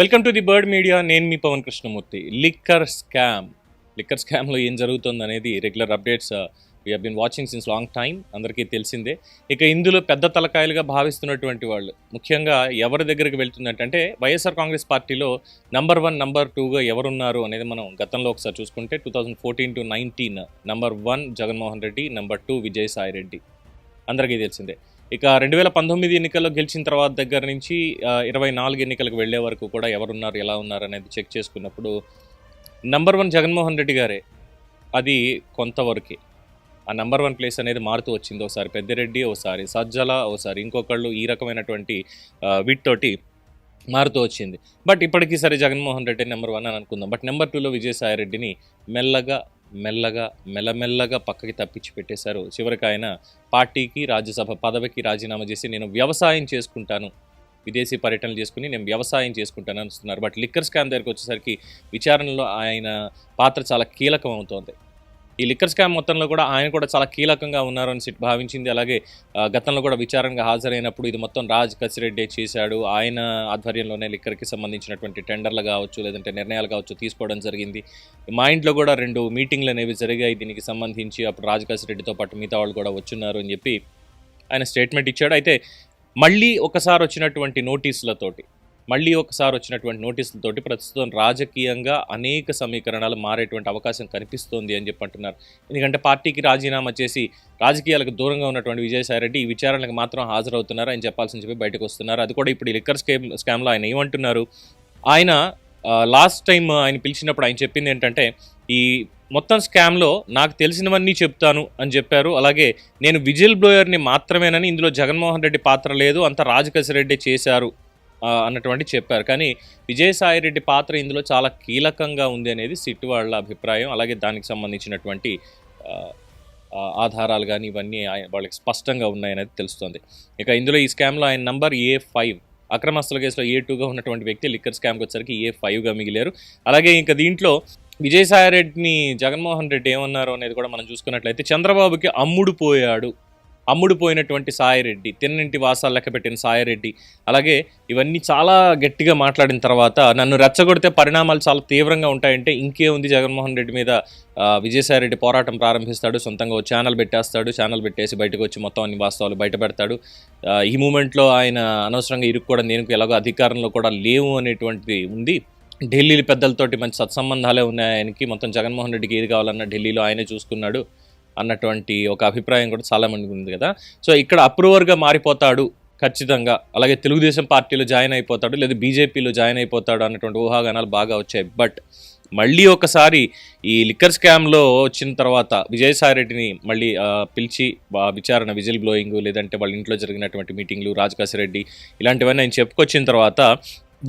Welcome to the bird media నేను మీ Pawan Krishnamurthy. Liquor scam liquor స్కామ్లో ఏం జరుగుతుంది అనేది regular updates we been watching since long time అందరికీ తెలిసిందే. ఇక ఇందులో పెద్ద తలకాయలుగా భావిస్తున్నటువంటి వాళ్ళు ముఖ్యంగా ఎవరి దగ్గరికి వెళ్తుందంటే అంటే వైఎస్ఆర్ కాంగ్రెస్ పార్టీలో నంబర్ వన్ నంబర్ టూగా ఎవరున్నారు అనేది మనం గతంలో ఒకసారి చూసుకుంటే two thousand fourteen to nineteen number one Jaganmohan Reddy number two Vijayasai Reddy. అందరికీ తెలిసిందే. ఇక రెండు వేల పంతొమ్మిది ఎన్నికల్లో గెలిచిన తర్వాత దగ్గర నుంచి ఇరవై నాలుగు ఎన్నికలకు వెళ్ళే వరకు కూడా ఎవరున్నారు ఎలా ఉన్నారు అనేది చెక్ చేసుకున్నప్పుడు నంబర్ వన్ జగన్మోహన్ రెడ్డి గారే. అది కొంతవరకే. ఆ నంబర్ వన్ ప్లేస్ అనేది మారుతూ వచ్చింది. ఒకసారి పెద్దిరెడ్డి ఒకసారి సజ్జల ఒకసారి ఇంకొకళ్ళు ఈ రకమైనటువంటి వీటితోటి మారుతూ వచ్చింది. బట్ ఇప్పటికీ సరే జగన్మోహన్ రెడ్డి నెంబర్ వన్ అని అనుకుందాం. బట్ నెంబర్ టూలో విజయసాయి రెడ్డిని మెల్లగా మెల్లగా మెల్లమెల్లగా పక్కకి తప్పించి పెట్టేశారు. చివరికి ఆయన పార్టీకి రాజ్యసభ పదవికి రాజీనామా చేసి నేను వ్యవసాయం చేసుకుంటాను. విదేశీ పర్యటనలు చేసుకుని నేను వ్యవసాయం చేసుకుంటాను అనుస్తున్నారు బట్ లిక్కర్ స్కామ్ దగ్గరికి వచ్చేసరికి విచారణలో ఆయన పాత్ర చాలా కీలకం అవుతోంది. ఈ లిక్కర్ స్కామ్ మొత్తంలో కూడా ఆయన కూడా చాలా కీలకంగా ఉన్నారని భావించింది. అలాగే గతంలో కూడా విచారణగా హాజరైనప్పుడు ఇది మొత్తం రాజ్ కసిరెడ్డి చేశాడు. ఆయన ఆధ్వర్యంలోనే లిక్కర్కి సంబంధించినటువంటి టెండర్లు కావచ్చు లేదంటే నిర్ణయాలు కావచ్చు తీసుకోవడం జరిగింది. మా ఇంట్లో కూడా రెండు మీటింగ్లు అనేవి జరిగాయి. దీనికి సంబంధించి అప్పుడు రాజ్ కసిరెడ్డితో పాటు మిగతా వాళ్ళు కూడా వచ్చున్నారు అని చెప్పి ఆయన స్టేట్మెంట్ ఇచ్చాడు. అయితే మళ్ళీ ఒకసారి వచ్చినటువంటి నోటీసులతోటి మళ్ళీ ఒకసారి వచ్చినటువంటి నోటీసులతోటి ప్రస్తుతం రాజకీయంగా అనేక సమీకరణాలు మారేటువంటి అవకాశం కనిపిస్తోంది అని చెప్పి అంటున్నారు. ఎందుకంటే పార్టీకి రాజీనామా చేసి రాజకీయాలకు దూరంగా ఉన్నటువంటి విజయసాయిరెడ్డి ఈ విచారణకు మాత్రం హాజరవుతున్నారు అని చెప్పాల్సి చెప్పి బయటకు వస్తున్నారు. అది కూడా ఇప్పుడు ఈ లిక్కర్ స్కామ్ స్కామ్లో ఆయన ఏమంటున్నారు? ఆయన లాస్ట్ టైం ఆయన పిలిచినప్పుడు ఆయన చెప్పింది ఏంటంటే ఈ మొత్తం స్కామ్లో నాకు తెలిసినవన్నీ చెప్తాను అని చెప్పారు. అలాగే నేను విజిల్ బ్లోయర్ని మాత్రమేనని ఇందులో జగన్మోహన్ రెడ్డి పాత్ర లేదు అంత రాజకేశరెడ్డి చేశారు అన్నటువంటి చెప్పారు. కానీ విజయసాయి రెడ్డి పాత్ర ఇందులో చాలా కీలకంగా ఉంది అనేది సిట్ వాళ్ళ అభిప్రాయం. అలాగే దానికి సంబంధించినటువంటి ఆధారాలు కానీ ఇవన్నీ వాళ్ళకి స్పష్టంగా ఉన్నాయనేది తెలుస్తుంది. ఇక ఇందులో ఈ స్కామ్లో ఆయన నంబర్ ఏ ఫైవ్ అక్రమస్తుల కేసులో ఏ టూగా ఉన్నటువంటి వ్యక్తి లిక్కర్ స్కామ్కి వచ్చరికి ఏ ఫైవ్గా మిగిలారు. అలాగే ఇంకా దీంట్లో విజయసాయి రెడ్డిని జగన్మోహన్ రెడ్డి ఏమన్నారు అనేది కూడా మనం చూసుకున్నట్లయితే చంద్రబాబుకి అమ్ముడు పోయాడు. అమ్ముడు పోయినటువంటి సాయిరెడ్డి తిన్నింటి వాసాలు లెక్క పెట్టిన సాయిరెడ్డి. అలాగే ఇవన్నీ చాలా గట్టిగా మాట్లాడిన తర్వాత నన్ను రెచ్చగొడితే పరిణామాలు చాలా తీవ్రంగా ఉంటాయంటే ఇంకే ఉంది జగన్మోహన్ రెడ్డి మీద విజయసాయిరెడ్డి విజయసాయి రెడ్డి పోరాటం ప్రారంభిస్తాడు సొంతంగా ఓ ఛానల్ పెట్టేస్తాడు ఛానల్ పెట్టేసి బయటకు వచ్చి మొత్తం అన్ని వాస్తవాలు బయట పెడతాడు ఈ మూమెంట్లో ఆయన అనవసరంగా ఇరుక్కోవడం దేనికి ఎలాగో అధికారంలో కూడా లేవు అనేటువంటిది ఉంది. ఢిల్లీ పెద్దలతోటి మంచి సత్సంబంధాలే ఉన్నాయి ఆయనకి. మొత్తం జగన్మోహన్ రెడ్డికి ఏది కావాలన్నా ఢిల్లీలో ఆయనే చూసుకున్నాడు. అన్నటువంటి ఒక అభిప్రాయం కూడా చాలామందికి ఉంది కదా. సో ఇక్కడ అప్రూవర్గా మారిపోతాడు ఖచ్చితంగా. అలాగే తెలుగుదేశం పార్టీలో జాయిన్ అయిపోతాడు లేదా బీజేపీలో జాయిన్ అయిపోతాడు అన్నటువంటి ఊహాగానాలు బాగా వచ్చాయి. బట్ మళ్ళీ ఒకసారి ఈ లిక్కర్ స్కామ్లో వచ్చిన తర్వాత విజయసాయి రెడ్డిని మళ్ళీ పిలిచి విచారణ విజిల్ బ్లోయింగ్ లేదంటే వాళ్ళ ఇంట్లో జరిగినటువంటి మీటింగ్లు రాజకాశిరెడ్డి ఇలాంటివన్నీ ఆయన చెప్పుకొచ్చిన తర్వాత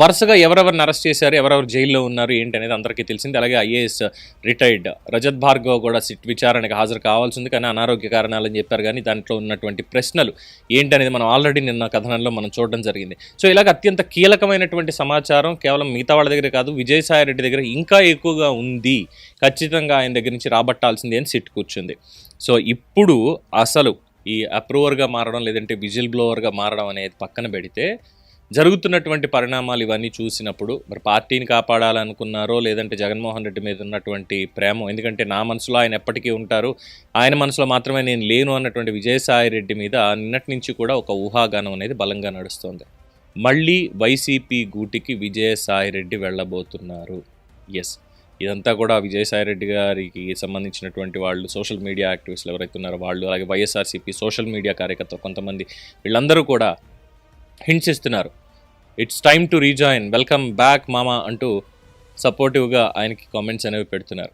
వరుసగా ఎవరెవరిని అరెస్ట్ చేశారు ఎవరెవరు జైల్లో ఉన్నారు ఏంటి అనేది అందరికీ తెలిసింది. అలాగే ఐఏఎస్ రిటైర్డ్ రజత్ భార్గవ్ కూడా సిట్ విచారణకు హాజరు కావాల్సింది. కానీ అనారోగ్య కారణాలని చెప్పారు. కానీ దాంట్లో ఉన్నటువంటి ప్రశ్నలు ఏంటనేది మనం ఆల్రెడీ నిన్న కథనంలో మనం చూడడం జరిగింది. సో ఇలాగ అత్యంత కీలకమైనటువంటి సమాచారం కేవలం మిగతా వాళ్ళ దగ్గర కాదు విజయసాయి రెడ్డి దగ్గర ఇంకా ఎక్కువగా ఉంది. ఖచ్చితంగా ఆయన దగ్గర నుంచి రాబట్టాల్సింది అని సిట్ కూర్చుంది సో ఇప్పుడు అసలు ఈ అప్రూవర్గా మారడం లేదంటే విజిల్ బ్లోవర్గా మారడం అనేది పక్కన పెడితే జరుగుతున్నటువంటి పరిణామాలు ఇవన్నీ చూసినప్పుడు మరి పార్టీని కాపాడాలనుకున్నారో లేదంటే జగన్మోహన్ రెడ్డి మీద ఉన్నటువంటి ప్రేమ ఎందుకంటే నా మనసులో ఆయన ఎప్పటికీ ఉంటారు. ఆయన మనసులో మాత్రమే నేను లేను అన్నటువంటి విజయసాయి రెడ్డి మీద నిన్నటి నుంచి కూడా ఒక ఊహాగానం అనేది బలంగా నడుస్తోంది. మళ్ళీ వైసీపీ గూటికి విజయసాయి రెడ్డి వెళ్ళబోతున్నారు. ఎస్ ఇదంతా కూడా విజయసాయి రెడ్డి గారికి సంబంధించినటువంటి వాళ్ళు సోషల్ మీడియా యాక్టివిస్టులు ఎవరైతే ఉన్నారో వాళ్ళు అలాగే వైఎస్ఆర్సీపీ సోషల్ మీడియా కార్యకర్తలు కొంతమంది వీళ్ళందరూ కూడా హింట్స్ ఇస్తున్నారు. It's time to rejoin welcome back మామా అంటూ సపోర్టివ్గా ఆయనకి కామెంట్స్ అనేవి పెడుతున్నారు.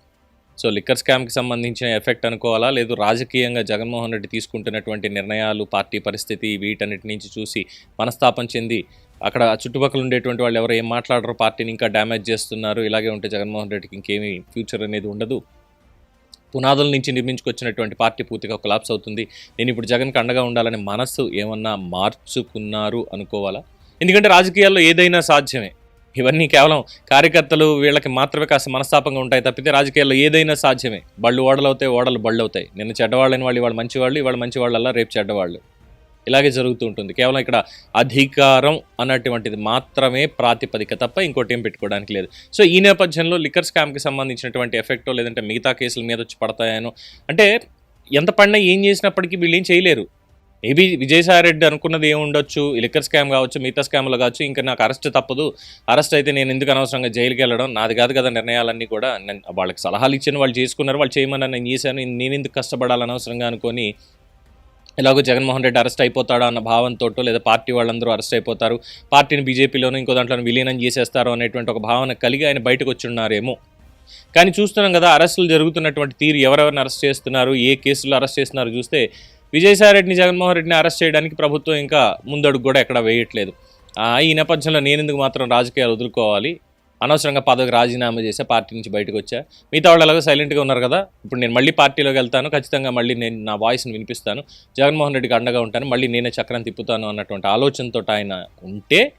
సో లిక్కర్ స్కామ్కి సంబంధించిన ఎఫెక్ట్ అనుకోవాలా? లేదు రాజకీయంగా జగన్మోహన్ రెడ్డి తీసుకుంటున్నటువంటి నిర్ణయాలు పార్టీ పరిస్థితి వీటన్నిటి నుంచి చూసి మనస్తాపం చెంది అక్కడ చుట్టుపక్కల ఉండేటువంటి వాళ్ళు ఎవరు ఏం మాట్లాడరు? పార్టీని ఇంకా డ్యామేజ్ చేస్తున్నారు. ఇలాగే ఉంటే జగన్మోహన్ రెడ్డికి ఇంకేమీ ఫ్యూచర్ అనేది ఉండదు. పునాదుల నుంచి నిర్మించుకొచ్చినటువంటి పార్టీ పూర్తిగా కొలాప్స్ అవుతుంది. నేను ఇప్పుడు జగన్కి అండగా ఉండాలని మనస్సు ఏమన్నా మార్చుకున్నారు అనుకోవాలా? ఎందుకంటే రాజకీయాల్లో ఏదైనా సాధ్యమే. ఇవన్నీ కేవలం కార్యకర్తలు వీళ్ళకి మాత్రమే కాస్త మనస్తాపంగా ఉంటాయి తప్పితే రాజకీయాల్లో ఏదైనా సాధ్యమే. బళ్ళు ఓడలు అవుతాయి ఓడలు బళ్ళు అవుతాయి నిన్న చెడ్డవాళ్ళని వాళ్ళు ఇవాళ మంచివాళ్ళు ఇవాళ మంచివాళ్ళల్లా రేపు చెడ్డవాళ్ళు. ఇలాగే జరుగుతూ ఉంటుంది. కేవలం ఇక్కడ అధికారం అన్నటువంటిది మాత్రమే ప్రాతిపదిక తప్ప ఇంకోటి ఏం పెట్టుకోవడానికి లేదు. సో ఈ నేపథ్యంలో లిక్కర్ స్కామ్కి సంబంధించినటువంటి ఎఫెక్టో లేదంటే మిగతా కేసుల మీద వచ్చి పడతాయనో అంటే ఎంత పడినా ఏం చేసినప్పటికీ వీళ్ళు ఏం చేయలేరు. మేబీ విజయసాయి రెడ్డి అనుకున్నది ఏమి ఉండొచ్చు లిక్కర్ స్కామ్ కావచ్చు మిగతా స్కామ్లు కావచ్చు ఇంకా నాకు అరెస్ట్ తప్పదు. అరెస్ట్ అయితే నేను ఎందుకు అనవసరంగా జైలుకి వెళ్ళడం? నాది కాదు కదా నిర్ణయాలన్నీ కూడా. నేను వాళ్ళకి సలహాలు ఇచ్చాను వాళ్ళు చేసుకున్నారు వాళ్ళు చేయమని నేను చేశాను నేను ఎందుకు కష్టపడాలని అవసరంగా అనుకొని ఎలాగో జగన్మోహన్ రెడ్డి అరెస్ట్ అయిపోతాడా అన్న భావంతో లేదా పార్టీ వాళ్ళందరూ అరెస్ట్ అయిపోతారు. పార్టీని బీజేపీలోనూ ఇంకో దాంట్లో విలీనం చేసేస్తారు అనేటువంటి ఒక భావన కలిగి ఆయన బయటకు వచ్చిన్నారేమో. కానీ చూస్తున్నాం కదా అరెస్టులు జరుగుతున్నటువంటి తీరు ఎవరెవరిని అరెస్ట్ చేస్తున్నారు ఏ కేసులు అరెస్ట్ చేస్తున్నారు చూస్తే విజయసాయి రెడ్డిని జగన్మోహన్ రెడ్డిని అరెస్ట్ చేయడానికి ప్రభుత్వం ఇంకా ముందడుగు కూడా ఎక్కడ వేయట్లేదు. ఆ, ఈ నేపథ్యంలో నేనెందుకు మాత్రం రాజకీయాలు వదులుకోవాలి? అనవసరంగా పదవికి రాజీనామా చేసే పార్టీ నుంచి బయటకు వచ్చా. మిగతా వాళ్ళు ఎలాగో సైలెంట్గా ఉన్నారు కదా. ఇప్పుడు నేను మళ్ళీ పార్టీలోకి వెళ్తాను ఖచ్చితంగా మళ్ళీ నేను నా వాయిస్ని వినిపిస్తాను. జగన్మోహన్ రెడ్డికి అండగా ఉంటాను మళ్ళీ నేనే చక్రం తిప్పుతాను అన్నటువంటి ఆలోచనతో ఆయన ఉంటే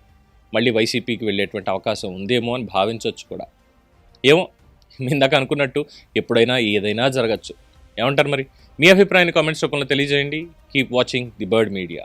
మళ్ళీ వైసీపీకి వెళ్ళేటువంటి అవకాశం ఉందేమో అని భావించవచ్చు కూడా. ఏమో ఇందాక అనుకున్నట్టు ఎప్పుడైనా ఏదైనా జరగచ్చు. ఏమంటారు మరి? మీ అభిప్రాయాన్ని కామెంట్స్ రూపంలో తెలియజేయండి. Keep watching the bird media